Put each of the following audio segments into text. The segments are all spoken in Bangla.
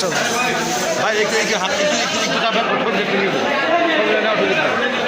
চল ভাই একটু একটু হাত একটু একটু একটু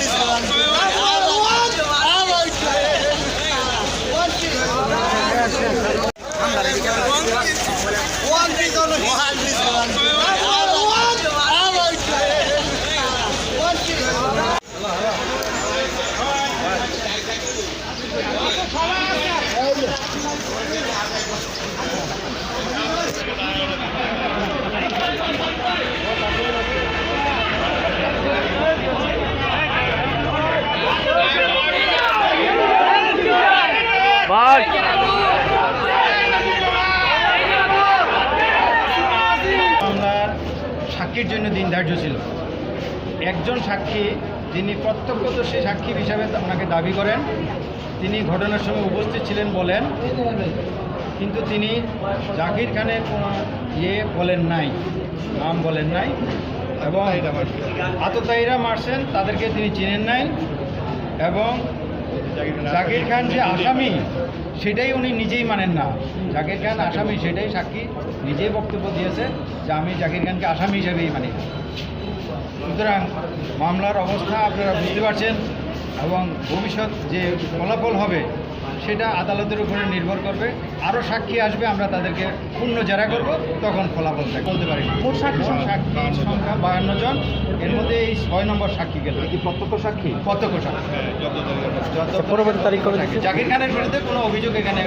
মামলার সাক্ষীর জন্য দিন ধার্য ছিল একজন সাক্ষী যিনি প্রত্যক্ষদর্শী সাক্ষী হিসাবে ওনাকে দাবি করেন, তিনি ঘটনার সময় উপস্থিত ছিলেন বলেন, কিন্তু তিনি জাকির খানের কোনো ইয়ে বলেন নাই, নাম বলেন নাই, এবং আততায়ীরা মারছেন, তাদেরকে তিনি চিনেন নাই, এবং জাকির খান যে আসামি সেটাই উনি নিজেই মানেন না। জাকির খান আসামি, সেটাই সাক্ষী নিজেই বক্তব্য দিয়েছে যে আমি জাকির খানকে আসামি হিসেবেই মানি। সুতরাং মামলার অবস্থা আপনারা বুঝতে পারছেন এবং ভবিষ্যৎ যে ফলাফল হবে সেটা আদালতের উপরে নির্ভর করবে। আরও সাক্ষী আসবে আমরা তাদেরকে পূর্ণ জেরা করব তখন ফলাফল বলতে পারি। মোট সাক্ষী সাক্ষীর সংখ্যা বায়ান্ন জন। এর মধ্যে এই ছয় নম্বর সাক্ষী গেল কি প্রত্যক্ষ সাক্ষী? প্রত্যক্ষ সাক্ষী। পরবর্তী তারিখ কবে সাক্ষী। জাকির খানের বিরুদ্ধে কোনো অভিযোগ এখানে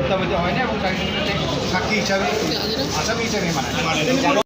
উত্থাপিত হয়নি এবং সাক্ষী হিসাবে আসামি হিসাবে মানে